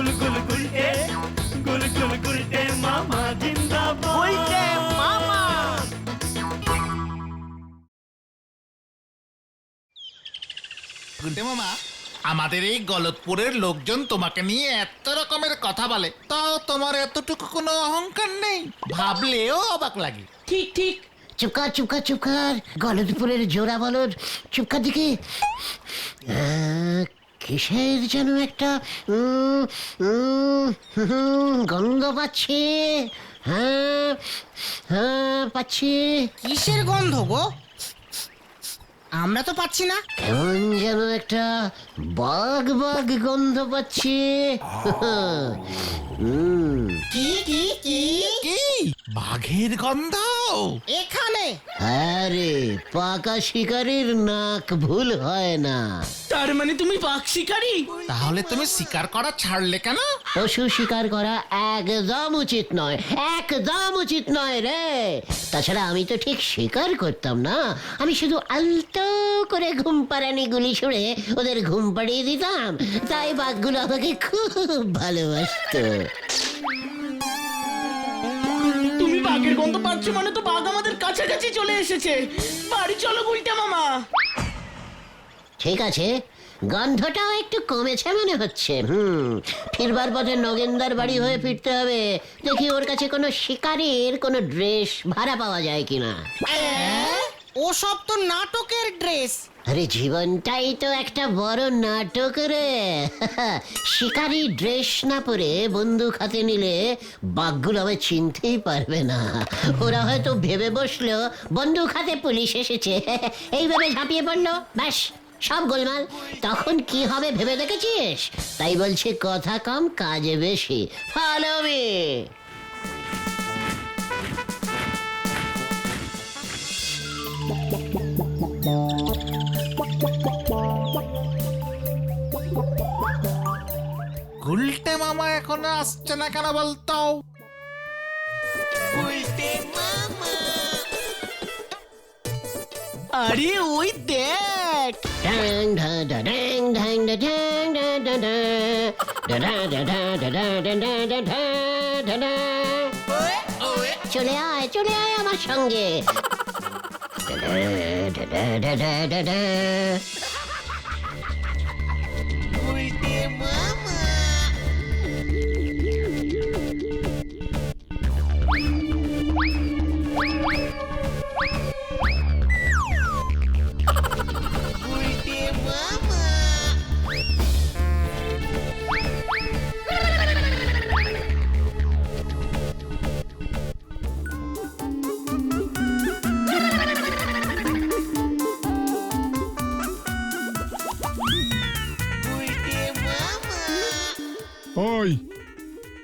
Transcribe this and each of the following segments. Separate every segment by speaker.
Speaker 1: গুল গুল গুলটে গুল গুল গুলটে মামা জিন্দাবাদ।
Speaker 2: উল্টে মামা।
Speaker 3: গুলটে মামা। আমাদের এই গলতপুরের লোকজন তোমাকে নিয়ে এত রকমের কথা বলে তাও তোমার এতটুকু কোনো অহংকার নেই? ভাবলেও অবাক লাগে।
Speaker 4: ঠিক ঠিক।
Speaker 5: চুপকার চুপকার চুপকার। গলদপুরের জোড়া বলদ চুপকার দিকে। আহ, কিসের যেন একটা গন্ধ পাচ্ছি? হ্যাঁ হ্যাঁ পাচ্ছি।
Speaker 4: কিসের গন্ধ গো? আমরা তো পাচ্ছি না।
Speaker 5: কেমন যেন একটা বাঘ বাঘ গন্ধ পাচ্ছি।
Speaker 4: কি কি কি?
Speaker 3: কি? বাঘের গন্ধ?
Speaker 4: এখানে।
Speaker 5: আরে পাকা শিকারির নাক ভুল হয় না।
Speaker 4: তার মানে তুমি বাঘ শিকারী?
Speaker 3: তাহলে তুমি শিকার করা ছাড়লে কেন?
Speaker 5: পশু শিকার করা একদম উচিত নয় একদম উচিত নয় রে। তাছাড়া আমি তো ঠিক শিকার করতাম না। আমি শুধু আলতো করে ঘুম পাড়ানি গুলি ছুড়ে ওদের ঘুম পাড়িয়ে দিতাম। তাই বাঘগুলো আমাকে খুব ভালোবাসতো।
Speaker 4: তুমি বাঘের গন্ধ পাচ্ছ মানে তো বাঘ আমাদের কাছাকাছি চলে এসেছে। বাড়ি চলো গুলটা মামা।
Speaker 5: ঠিক আছে। গন্ধটাও একটু কমেছে মনে হচ্ছে। হুম ফিরবার পথে নগেন্দার বাড়ি হয়ে ফিরতে হবে। দেখি ওর কাছে কোনো শিকারির কোনো ড্রেস ভাড়া পাওয়া যায় কিনা।
Speaker 4: ও সব তো নাটকের ড্রেস।
Speaker 5: আরে জীবনটাই তো একটা বড় নাটক রে। শিকারি ড্রেস না পরে বন্দুক হাতে নিলে বাঘগুলো আমায় চিনতেই পারবে না। ওরা হয়তো ভেবে বসল, বন্দুক হাতে পুলিশ এসেছে। এইভাবে ঝাঁপিয়ে পড়ল, ব্যাস, সব গোলমাল। তখন কি হবে ভেবে দেখেছিস? তাই বলছি, কথা কম, কাজে বেশি। ফলো মি
Speaker 3: গুলটে মামা এখনও আসছে না কেন বলতো
Speaker 4: আরে ওই দেখ
Speaker 5: Dang da da dang dang da dang da da da da da da da da da da da da da da da চলে আয় চলে আয় আমার সঙ্গে Da da da da da da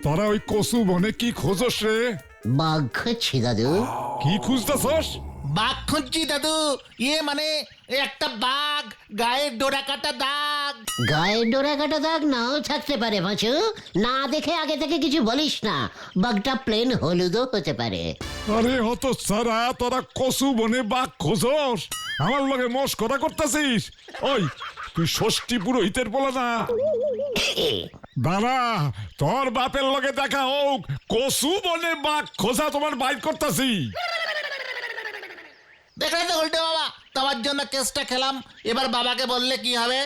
Speaker 6: তোরা ওই কসু বনে কি খোঁজস রে?
Speaker 5: বাঘ খুঁজছি দাদু।
Speaker 6: কি খুঁজতেছস?
Speaker 3: বাঘ খুঁজছি দাদু। ইয়ে মানে একটা বাঘ গায়ের ডোরা কাটা দাগ।
Speaker 5: গায়ে ডোরা কাটা দাগ নাও থাকতে পারে পাঁচু না দেখে আগে থেকে কিছু বলিস না। বাঘটা প্লেন হলুদও হতে পারে।
Speaker 6: আরে হত সারা তোরা কসু বনে বাঘ খোঁজস? আমার লগে মস করা করতেছিস? ওই তুই ষষ্ঠী পুরোহিতের বলে না। দাদা তোর বাপের লগে দেখা হোক কসু বনে বাঘ খোঁজা তোমার বাইর করতেছি।
Speaker 3: দেখলে তো উল্টে বাবা তোমার জন্য কেসটা খেলাম। এবার বাবাকে বললে কি হবে?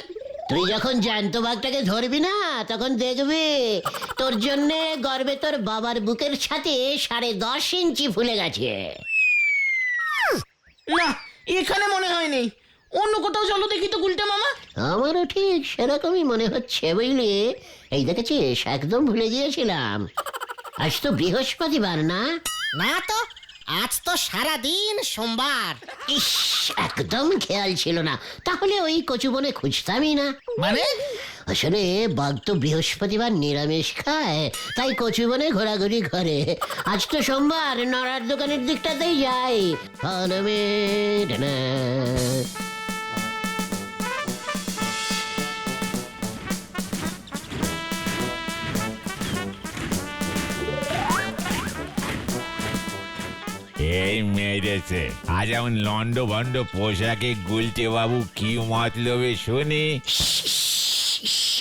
Speaker 5: তুই যখন জ্যান্ত বাঘটাকে ধরবি না তখন দেখবি তোর জন্য গর্বে তোর বাবার বুকের সাথে সাড়ে দশ ইঞ্চি ফুলে গেছে।
Speaker 4: না এখানে মনে হয়নি। অন্য কোথাও চলো দেখি তো গুলটা মামা।
Speaker 5: আমারও ঠিক সেরকমই মনে হচ্ছে বুঝলি? এই দেখেছিস? একদম ভুলে গিয়েছিলাম। আজ তো বৃহস্পতিবার না?
Speaker 4: না তো আজ তো সারা দিন সোমবার।
Speaker 5: ইস একদম খেয়াল ছিল না। তাহলে ওই কচুবনে খুঁজতামই না।
Speaker 3: মানে?
Speaker 5: আসলে বাঘ তো বৃহস্পতিবার নিরামিষ খায় তাই কচুবনে ঘোরাঘুরি করে। আজ তো সোমবার নড়ার দোকানের দিকটাতেই যাই। আনমে
Speaker 7: এই মেরেছে আজ এমন লন্ড ভন্ড পোশাকে গুলটে বাবু কি মতলবে শুনি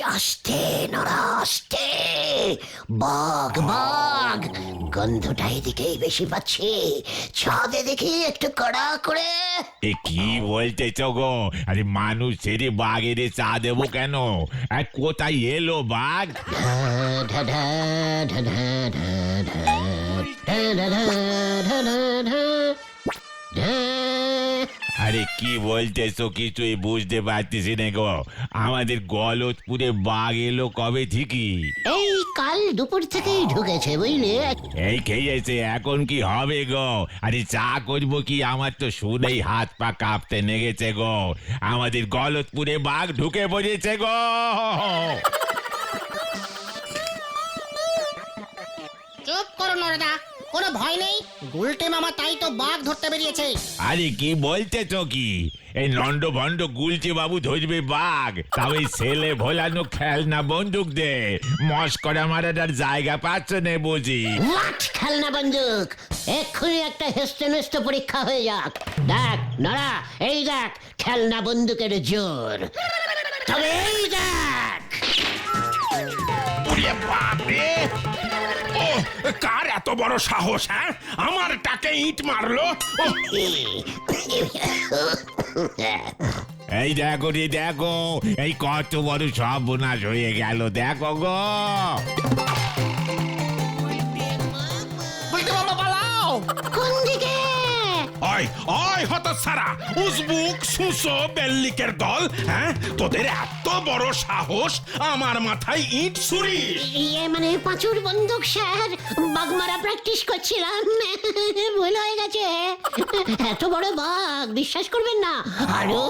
Speaker 5: আস্তে নড়া আস্তে বাঘ বাঘ গন্ধটা এদিকেই বেশি পাচ্ছি ছাদে দেখি একটু কড়া করে
Speaker 7: এ কি বলতেছ গো আরে মানুষ ছেড়ে বাঘের চা দেবো কেন আর কোথায় এলো বাঘ
Speaker 5: ঢা ঢা ঢা ঢা ঢা ঢা ঢা ঢা ঢা ঢা ঢা ঢা ঢা।
Speaker 7: আরে কি বলতেছো কিছুই বুঝতে পারতেছি না গো। আমাদের গলতপুরে বাঘ এলো কবে ঠিকই?
Speaker 5: এই কাল দুপুর থেকেই ঢুকেছে বুঝলে?
Speaker 7: এই খেয়েছে এখন কি হবে গো? আরে চা করব কি? আমার তো শুনেই হাত পা কাঁপতে নেগেছে গো। আমাদের গলতপুরে বাঘ ঢুকে পড়েছে গো।
Speaker 8: চুপ করো নরদা। কোনো ভয় নেই। গুলটে মামা তাই তো বাঘ ধরতে বেরিয়েছে।
Speaker 7: আরে কি বলতেছ কি এই নন্ড ভন্ড গুলচে বাবু ধরবে বাঘ। তাও এই ছেলে ভোলানো খেলনা বন্দুক দে মস্করা মারাটার জায়গা পাচ্ছ নে বুঝি।
Speaker 5: হোয়াট খেলনা বন্দুক। এক্ষুনি একটা হেস্তে নেস্তে পরীক্ষা হয়ে যাক। দেখ নড়া এই দেখ খেলনা বন্দুকের জোর। তবে এই দেখ।
Speaker 9: কার এত বড় সাহস হ্যাঁ? আমার টাকে ইট মারলো।
Speaker 7: এই দেখো রে দেখো। এই কত বড় সর্বনাশ হয়ে গেল দেখো গো।
Speaker 10: মামা পালাও।
Speaker 5: কোন দিকে?
Speaker 9: অয় অয় হত সারা উজবুক সুসো বেল্লিকের দল হ্যাঁ? তোদের এত বড় সাহস আমার মাথায় ইট ছুরিস।
Speaker 5: ইয়ে মানে পাঁচুর বন্দুক, স্যার। বাগমারা প্র্যাকটিস করছিলাম। ভুল হয়ে গেছে। এত বড় বাঘ, বিশ্বাস করবেন না। আরও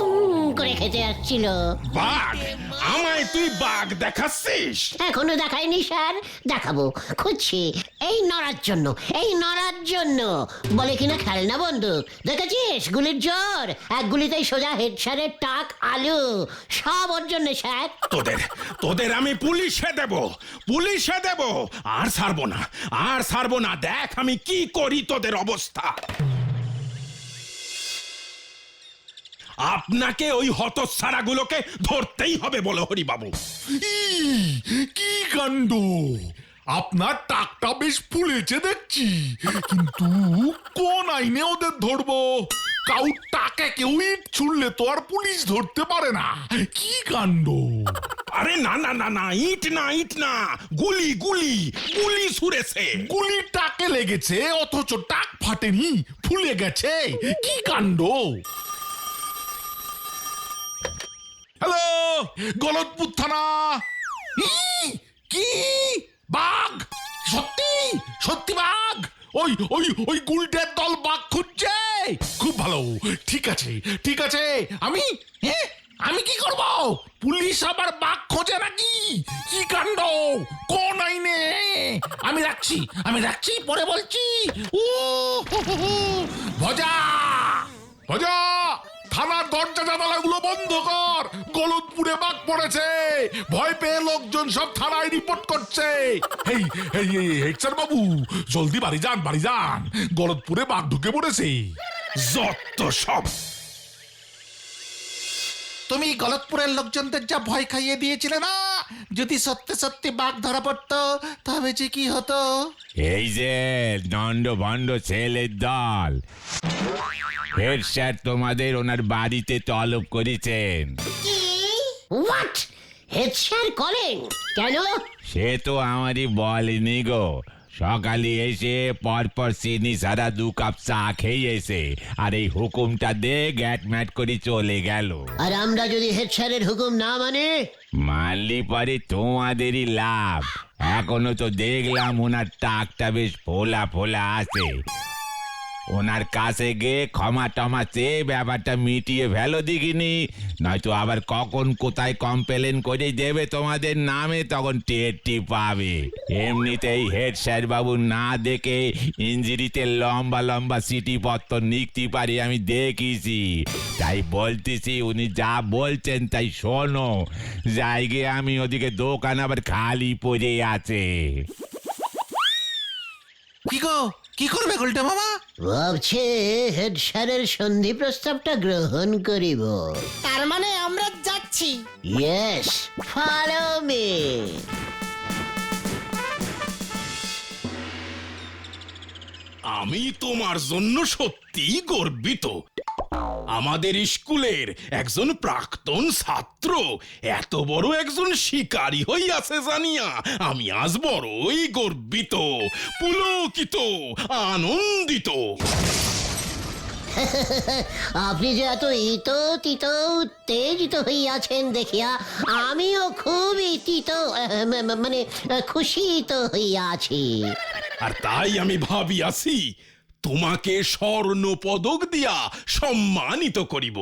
Speaker 5: করে খেতে আসছিল
Speaker 9: বাঘ আমায় তুই বাঘ দেখাচ্ছিস?
Speaker 5: এখনও দেখায়নি স্যার। দেখাবো খুঁজছি। এই নড়ার জন্য এই নড়ার জন্য। বলে কিনা খেলনা বন্দুক। দেখেছিস? গুলির জোর এক গুলিতেই সোজা হেড স্যারের টাক আলু। সব ওর জন্য স্যার।
Speaker 9: তোদের তোদের আমি পুলিশে দেব। পুলিশে দেব। আর ছাড়বো না আর ছাড়বো না। দেখ আমি কি করি তোদের অবস্থা। আপনাকে ওই হতচ্ছাড়াগুলোকে ধরতেই হবে বলো হরিবাবু।
Speaker 3: কি কাণ্ড? আপনার টাকটা বেশ ফুলেছে দেখছি। কিন্তু কোন আইনে ওদের ধরবো? কাউ টাকা কেউ ইট ছুড়লে তো আর পুলিশ ধরতে পারে না। কি কাণ্ড?
Speaker 9: আরে না না না না ইট না ইট না। গুলি গুলি গুলি ছুড়েছে
Speaker 3: গুলি টাকে লেগেছে অথচ টাক ফাটেনি ফুলে গেছে। কি কাণ্ড? হ্যালো গলতপুর থানা। কি? বাঘ? সত্যি? সত্যি বাঘ? ওই ওই ওই গুলটের দল বাঘ খুঁজছে। খুব ভালো। ঠিক আছে ঠিক আছে। আমি আমি কি করব? পুলিশ আবার বাঘ খোঁজে নাকি? কি কাণ্ড? কোন আইনে? আমি রাখছি আমি রাখছি, পরে বলছি। ও। ভজা ভজা। থানার দরজা জানালাগুলো বন্ধ কর। গলতপুরে বাঘ পড়েছে। ভয় পেয়ে লোকজন সব থানায় রিপোর্ট করছে। এই এই হেড স্যার বাবু, জলদি বাড়ি যান বাড়ি যান। গলতপুরে বাঘ ঢুকে পড়েছে।
Speaker 9: যত সব।
Speaker 10: তুমি গলতপুরের লোকজনদের যা ভয় খাইয়ে দিয়েছিলে না? যদি সত্যি সত্যি বাঘ ধরা পড়তো তবে যে কি হতো?
Speaker 7: এই যে দণ্ড ভণ্ড ছেলের দল। হেড স্যার তোমাদের ওনার বাড়িতে তলব করেছেন।
Speaker 5: হোয়াট হেড স্যার কলেন কেন?
Speaker 7: সে তো আমারই বলেনি গো। সকালে এসে পরপর চিনি সারা দু কাপ চা খেয়ে এসে আর এই হুকুমটা দে গ্যাট ম্যাট করে চলে গেল।
Speaker 5: আর আমরা যদি হেড স্যারের হুকুম না মানে?
Speaker 7: মানলি পরে তোমাদেরই লাভ। এখনও তো দেখলাম ওনার টাকটা বেশ ফোলা ফোলা আছে। ওনার কাছে গিয়ে ক্ষমা টমা চেয়ে ব্যাপারটা মিটিয়ে ফেলো দেখিনি। নয়তো আবার কখন কোথায় কমপ্লেন করে দেবে তোমাদের নামে, তখন টেরটি পাবে। এমনিতেই হেড স্যার বাবু না দেখে ইঞ্জিরিতে লম্বা লম্বা সিটি পত্র নিকতে পারি আমি দেখেছি। তাই বলতেছি, উনি যা বলছেন তাই শোনো। যাই গিয়ে আমি ওদিকে দোকান আবার খালি পড়ে আছে।
Speaker 3: কি গো? কি করবে গুলটে মামা?
Speaker 5: ভাবছে হেড স্যারের সন্ধি প্রস্তাবটা গ্রহণ করিব।
Speaker 8: তার মানে আমরা যাচ্ছি।
Speaker 5: ইয়েস ফলো মি
Speaker 9: আমি তোমার জন্য সত্যি গর্বিত। আমাদের স্কুলের একজন প্রাক্তন ছাত্র। এত বড় একজন শিকারী হইয়াছে জানিয়া আমি আজ বড়ই গর্বিত পুলকিত আনন্দিত।
Speaker 5: আপনি যে এত ইত তিত উত্তেজিত হইয়াছেন দেখিয়া আমিও খুব ইতিত মানে আহ, খুশিত হইয়াছি।
Speaker 9: আর তাই আমি ভাবিয়াছি তোমাকে স্বর্ণ পদক দিয়া সম্মানিত করিব।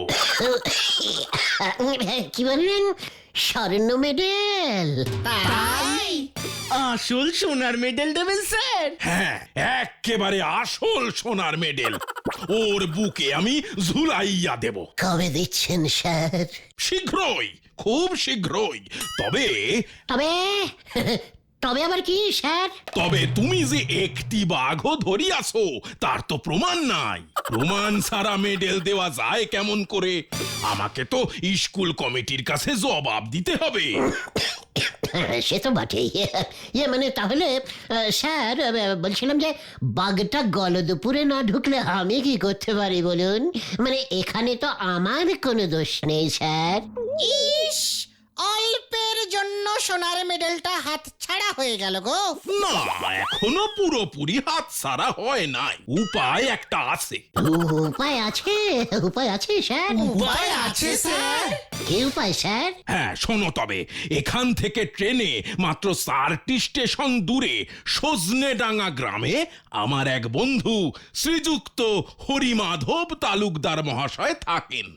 Speaker 5: কি বললেন? স্বর্ণ মেডেল
Speaker 8: তাই?
Speaker 4: আসল সোনার মেডেল দেবেন স্যার।
Speaker 9: হ্যাঁ একেবারে আসল সোনার মেডেল ওর বুকে আমি ঝুলাইয়া দেব।
Speaker 5: কবে দিচ্ছেন স্যার?
Speaker 9: শীঘ্রই খুব শীঘ্রই। তবে
Speaker 5: তবে তবে আবার কি স্যার?
Speaker 9: তবে তুমি যে একটি বাঘও ধরিয়াছো তার তো প্রমাণ নাই। প্রমাণ ছাড়া মেডেল দেওয়া যায় কেমন করে? আমাকে তো স্কুল কমিটির কাছে জবাব দিতে হবে।
Speaker 5: সে তো বটেই। ইয়ে মানে তাহলে স্যার বলছিলাম যে বাঘটা গলদপুরে না ঢুকলে আমি কি করতে পারি বলুন? মানে এখানে তো আমার কোনো দোষ নেই স্যার।
Speaker 8: ইস! অল্পের জন্য সোনার মেডেলটা হাত ছাড়া হয়ে গেল গো।
Speaker 9: না এখনও পুরোপুরি হাত ছাড়া হয় নাই। উপায় একটা আছে।
Speaker 5: উপায় আছে? উপায় আছে স্যার?
Speaker 8: উপায় আছে স্যার।
Speaker 5: কি উপায় স্যার?
Speaker 9: হ্যাঁ শোনো তবে এখান থেকে ট্রেনে মাত্র চারটি স্টেশন দূরে সজনেডাঙ্গা গ্রামে আমার এক বন্ধু শ্রীযুক্ত হরিমাধব তালুকদার মহাশয় থাকেন।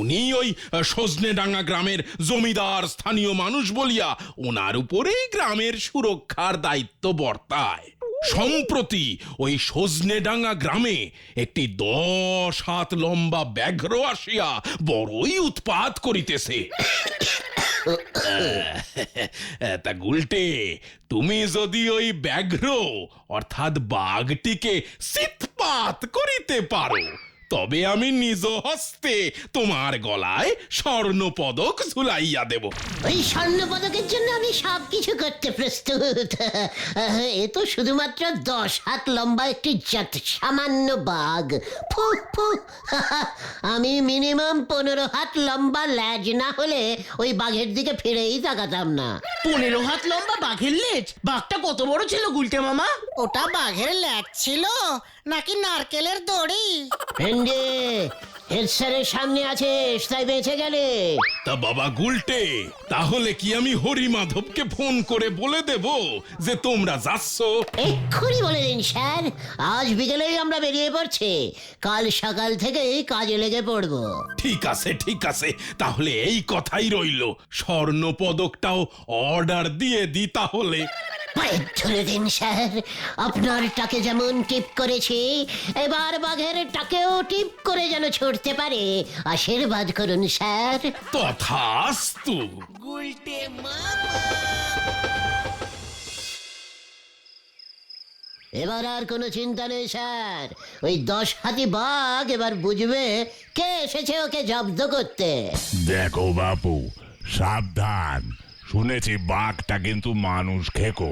Speaker 9: উনি ওই সজনেডাঙ্গা গ্রামের জমিদার, স্থানীয় মানুষ বলিয়া ওনার উপরেই গ্রামের সুরক্ষার দায়িত্ব বর্তায়। সম্প্রতি ওই সজনেডাঙ্গা গ্রামে একটি দশ হাত লম্বা ব্যাঘ্র আসিয়া বড়ই উৎপাত করিতেছে। তা গুলটে, তুমি যদি ওই ব্যাঘ্র, অর্থাৎ বাঘটিকে সিতপাত করিতে পারো তবে আমি নিজ হস্তে তোমার গলায় স্বর্ণ পদক ঝুলাইয়া দেব।
Speaker 5: ওই স্বর্ণ পদকের জন্য আমি সব কিছু করতে প্রস্তুত। এ তো শুধুমাত্র দশ হাত লম্বা একটি যত সামান্য বাঘ। ফু ফু। আমি মিনিমাম পনেরো হাত লম্বা ল্যাজ না হলে ওই বাঘের দিকে ফিরেই তাকাতাম না।
Speaker 4: পনেরো হাত লম্বা বাঘের লেজ? বাঘটা কত বড় ছিল গুলটে মামা?
Speaker 8: ওটা বাঘের ল্যাচ ছিল নাকি নারকেলের দড়ি?
Speaker 5: ভেন্ডে হেড স্যারের সামনে আছিস তাই বেঁচে গেলে।
Speaker 9: তা বাবা গুলটে তাহলে কি আমি হরিমাধবকে ফোন করে বলে দেব যে তোমরা যাচ্ছ?
Speaker 5: এক্ষুনি বলে দিন স্যার। আজ বিকেলেই আমরা বেরিয়ে পড়ছি। কাল সকাল থেকেই কাজে লেগে পড়ব।
Speaker 9: ঠিক আছে ঠিক আছে। তাহলে এই কথাই রইল। স্বর্ণ পদকটাও অর্ডার দিয়ে দি তাহলে।
Speaker 5: ধরে দিন স্যার আপনার টাকে যেমন টিপ করেছি এবার বাঘের টাকেও টিপ করে যেন ছুটতে পারে। আশীর্বাদ করুন স্যার।
Speaker 9: তথাস্তু।
Speaker 5: এবার আর কোনো চিন্তা নেই স্যার। ওই দশ হাতি বাঘ এবার বুঝবে কে এসেছে ওকে জব্দ করতে।
Speaker 7: দেখো বাপু সাবধান। শুনেছি বাঘটা কিন্তু মানুষ খেকো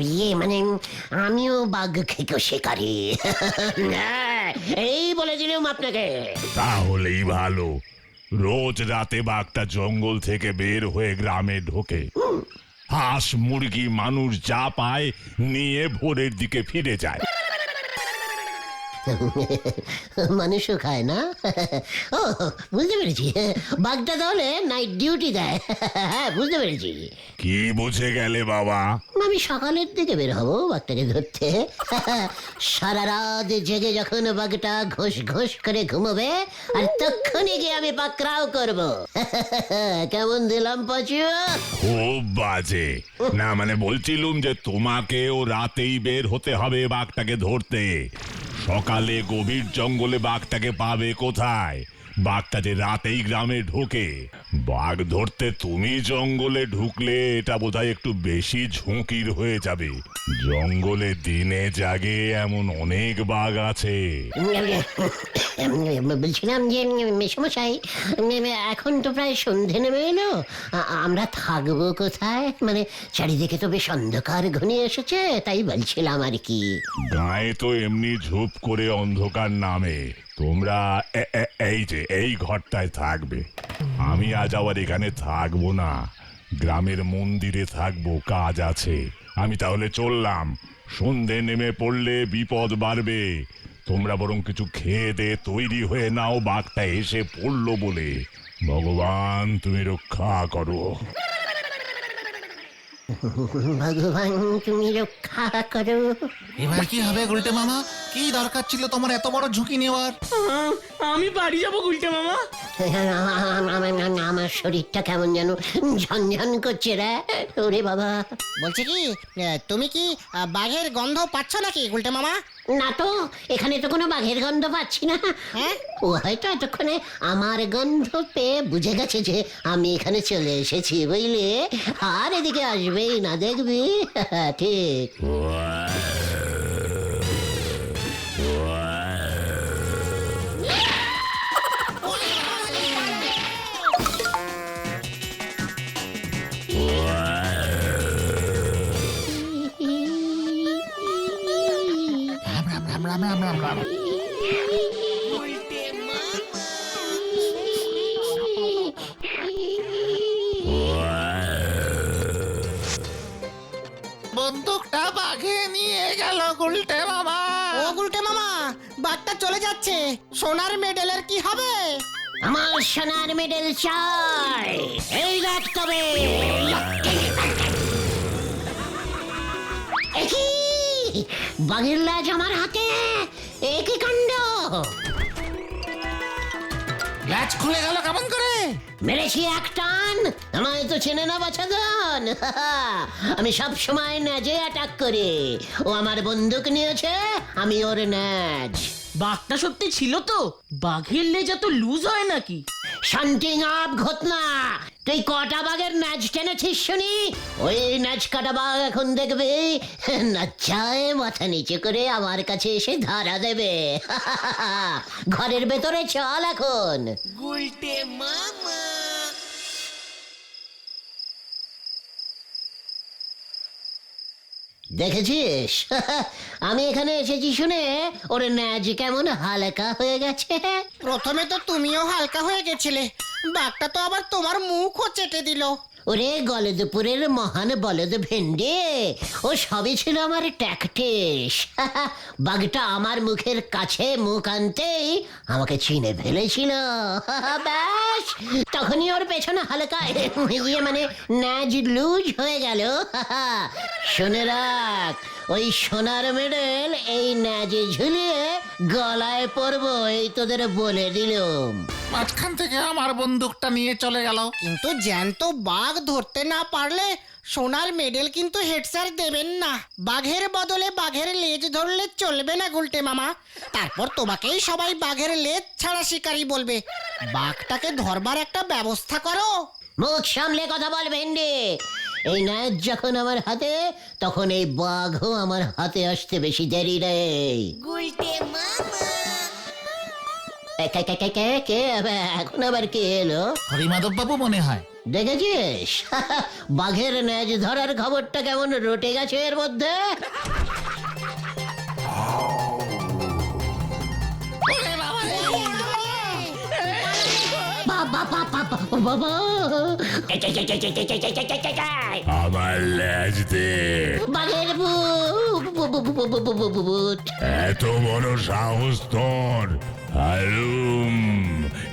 Speaker 5: ইয়ে মানে আমিও বাঘ খেকো শিকারি। এই বলে দিলাম আপনাকে।
Speaker 7: তাহলেই ভালো। রোজ রাতে বাঘটা জঙ্গল থেকে বের হয়ে গ্রামে ঢোকে। হাঁস মুরগি মানুষ যা পায় নিয়ে ভোরের দিকে ফিরে যায়।
Speaker 5: মানুষও খায় না? ও বুঝতে পেরেছি। বাঘটা তাহলে নাইট ডিউটি দেয়। হ্যাঁ বুঝতে পেরেছি।
Speaker 6: কি বুঝে গেলে বাবা?
Speaker 5: আমি সকালের দিকে বের হব বাঘটাকে ধরতে। সারা রাত জেগে যখন বাঘটা ঘোষ ঘোষ করে ঘুমোবে আর তখনই গিয়ে আমি পাকড়াও করব। কেমন দিলাম পাচু?
Speaker 6: খুব বাজে। না মানে বলছিলুম যে তোমাকেও রাতেই বের হতে হবে বাঘটাকে ধরতে। সকালে গভীর জঙ্গলে বাঘটাকে পাবে কোথায়? বাঘটা যে রাতেই গ্রামে ঢোকে। বাঘ ধরতে তুমি জঙ্গলে ঢুকলে এটা বোধহয় একটু বেশি ঝুঁকির হয়ে যাবে। জঙ্গলে দিনে জাগে এমন অনেক বাঘ আছে।
Speaker 5: বলছিলাম যে মেসমশাই এখন তো প্রায় সন্ধে নেমে এলো। আমরা থাকব কোথায়? মানে চারিদিকে তো বেশ অন্ধকার ঘনিয়ে এসেছে তাই বলছিলাম আর কি।
Speaker 6: গায়ে তো এমনি ঝুপ করে অন্ধকার নামে। তোমরা এই যে, এই ঘরটায় থাকবে। আমি আজ আবার এখানে থাকব না। গ্রামের মন্দিরে থাকব, কাজ আছে। আমি তাহলে চললাম। সন্ধে নেমে পড়লে বিপদ বাড়বে। তোমরা বরং কিছু খেয়ে দে, তৈরি হয়ে নাও, বাঘটা এসে পড়ল বলে। ভগবান, তুমি রক্ষা করো।
Speaker 5: ভগবান তুমি রক্ষা করো।
Speaker 3: এবার কি হবে গুলটে মামা? কি দরকার ছিল তোমার এত বড় ঝুঁকি নেওয়ার?
Speaker 4: আমি বাড়ি যাব গুলটে মামা।
Speaker 5: আমার আমার শরীরটা কেমন যেন ঝনঝন করছে রে। ওরে বাবা।
Speaker 8: বলছি কি তুমি কি বাঘের গন্ধ পাচ্ছ নাকি গুলটে মামা?
Speaker 5: না তো এখানে তো কোনো বাঘের গন্ধ পাচ্ছি না।
Speaker 8: হ্যাঁ?
Speaker 5: ও হয়তো এতক্ষণে আমার গন্ধ পেয়ে বুঝে গেছে যে আমি এখানে চলে এসেছি বুঝলে? আর এদিকে আসবেই না দেখবি। ঠিক।
Speaker 8: যাচ্ছে সোনার মেডেলের কি হবে?
Speaker 5: আমার সোনার মেডেল চাই। এই দেখ তবে বাঘের লাজ আমার হাতে একই কাণ্ড।
Speaker 3: ল্যাচ খুলে গেল কেমন করে?
Speaker 5: মেরেছি এক টান আমায় তো চেনে না বাছাদন আমি সব সময় ন্যাজে অ্যাটাক করি। ও আমার বন্দুক নিয়েছে আমি ওর ন্যাজ।
Speaker 4: বাঘটা সত্যি ছিল তো? বাঘের লেজা তো লুজ হয় নাকি?
Speaker 5: শান্তিং আপ ঘটনা। তুই কটা বাঘের ন্যাজ টেনেছিস শুনি? ওই নাচ কাটা বাঘ এখন দেখবে নাচায় মাথা নিচে করে আমার কাছে এসে ধারা দেবে। ঘরের ভেতরে চল এখন। দেখেছিস? আমি এখানে এসেছি শুনে ওর ন্যাজ কেমন হালকা হয়ে গেছে।
Speaker 8: প্রথমে তো তুমিও হালকা হয়ে গেছিলে, বাঘটা তো আবার তোমার মুখও চেটে দিল।
Speaker 5: ওরে গলদপুরের মহান বলদ ভেন্ডে, ও সবই ছিল আমার ট্যাকটিস। বাঘটা আমার মুখের কাছে মুখ আনতেই আমাকে চিনে ফেলেছিল। ব্যাস, তখনই ওর পেছনে হালকা ইয়ে মানে ন্যাজ লুজ হয়ে গেল। শুনে রাখ ওই সোনার মেডেল এই ন্যাজে ঝুলিয়ে গলায় পরবো এই তোদের বলে দিলুম।
Speaker 3: মাঝখান থেকে আমার বন্দুকটা নিয়ে চলে গেল।
Speaker 8: কিন্তু জ্যান্ত বাঘ ধরতে না পারলে সোনার মেডেল কিন্তু হেড স্যার দেবেন না। বাঘের বদলে বাঘের লেজ ধরলে চলবে না গুলটে মামা। তারপর তোমাকেই সবাই বাঘের লেজ ছাড়া শিকারী বলবে। বাঘটাকে ধরবার একটা ব্যবস্থা করো।
Speaker 5: মুখ সামলে কথা বল ভেন্ডি। এই নাচ যখন আমার হাতে তখন এই বাঘও আমার হাতে আসতে বেশি দেরি নেই। এ, কে কে কে কে কে এখন আবার কে এলো?
Speaker 3: হরিমাধব বাবু মনে হয়।
Speaker 5: দেখেছিস? বাঘের ন্যাজ ধরার খবরটা কেমন রটে গেছে এর মধ্যে? বাবা
Speaker 6: আমার ল্যাজ দে
Speaker 5: বাঘের
Speaker 6: এত বড় সাহস তোর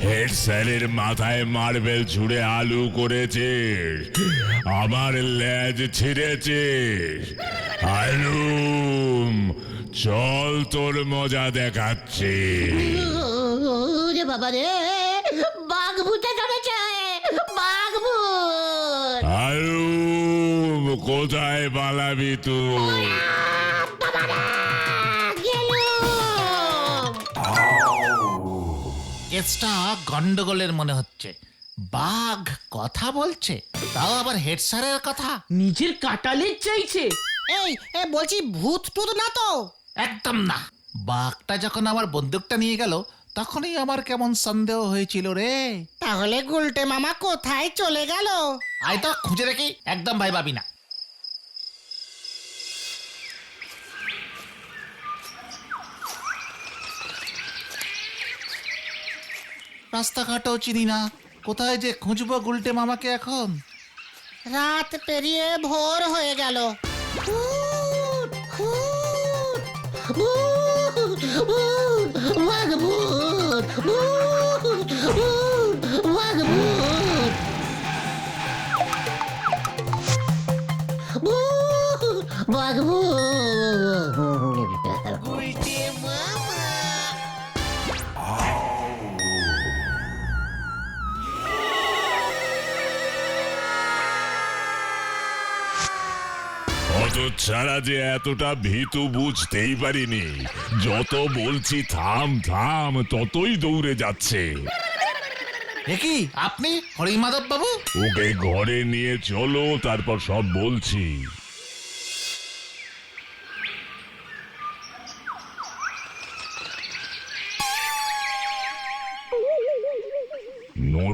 Speaker 6: হেড স্যারের মাথায় মার্বেল ছুঁড়ে আলু করেছে আমার ল্যাজ ছিঁড়েছে হালুম চল তোর মজা দেখাচ্ছে
Speaker 5: বাবা রে বাঘ ভূত
Speaker 6: হালুম কোথায় পালাবি তুই?
Speaker 3: কেসটা গন্ডগোলের মনে হচ্ছে। বাঘ কথা বলছে তাও আবার হেড স্যারের কথা।
Speaker 4: নিজের কাটালের চাইছে।
Speaker 8: এই এ বলছি ভূত টুত না তো?
Speaker 3: একদম না। বাঘটা যখন আমার বন্দুকটা নিয়ে গেল তখনই আমার কেমন সন্দেহ হয়েছিল রে
Speaker 8: তাহলে গুলটে মামা কোথায় চলে গেল
Speaker 3: আয় তো খুঁজে রেখি একদম ভাই ভাবি না রাস্তাঘাটও চিনি না কোথায় যে খুঁজবো গুলটে মামাকে এখন
Speaker 8: রাত পেরিয়ে ভোর হয়ে গেল
Speaker 5: ভূত, ভূত, ভূত, ভূত, বাঘ ভূত,
Speaker 6: olur. ছাড়া যে এতটা ভীতু বুঝতেই পারিনি। যত বলছি থাম থাম ততই দৌড়ে যাচ্ছে।
Speaker 3: কি আপনি হরিমাধব বাবু
Speaker 6: ওকে ঘরে নিয়ে চলো তারপর সব বলছি।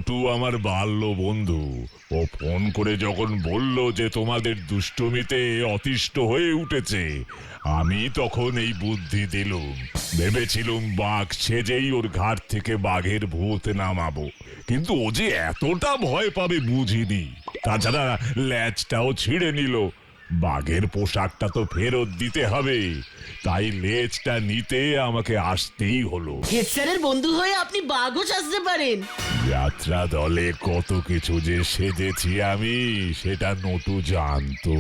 Speaker 6: নটু আমার বাল্য বন্ধু। ও ফোন করে যখন বলল যে তোমাদের দুষ্টমিতে অতিষ্ঠ হয়ে উঠেছে, আমি তখন এই বুদ্ধি দিলুম। ভেবেছিলুম বাঘ সেজেই ওর ঘাট থেকে বাঘের ভূত নামাবো। কিন্তু ও যে এতটা ভয় পাবে বুঝিনি। তাছাড়া ল্যাচটাও ছিঁড়ে নিল। বাঘের পোশাকটা তো ফেরত দিতে হবে। তাই লেজটা নিতে আমাকে আসতেই হলো।
Speaker 4: হেড স্যারের বন্ধু হয়ে আপনি বাঘও সাজতে পারেন।
Speaker 6: যাত্রা দলে কত কিছু যে সেজেছি আমি সেটা নটু জানতো।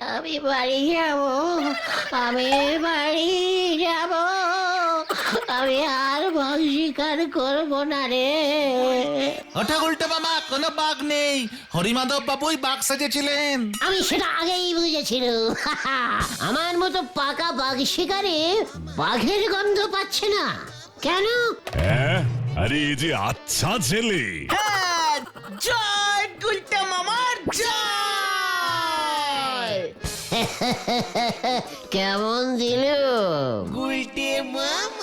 Speaker 5: আমি বাড়ি যাব আমি বাড়ি যাব। আমি আর বাঘ শিকার করব না রে।
Speaker 3: ওটা উল্টে মামা কোনো বাঘ নেই। হরিমাধব বাবুই বাঘ সাজেছিলেন।
Speaker 5: আমি সেটা আগেই বুঝেছিলাম আমার মতো পাকা বাঘ শিকারে বাঘের গন্ধ পাচ্ছে না। কেন?
Speaker 6: হ্যাঁ আরে এই যে আচ্ছা ছেলে।
Speaker 4: হ্যাঁ জয় গুলটা মামার জয়।
Speaker 5: কেমন দিল?
Speaker 4: গুলটে মামা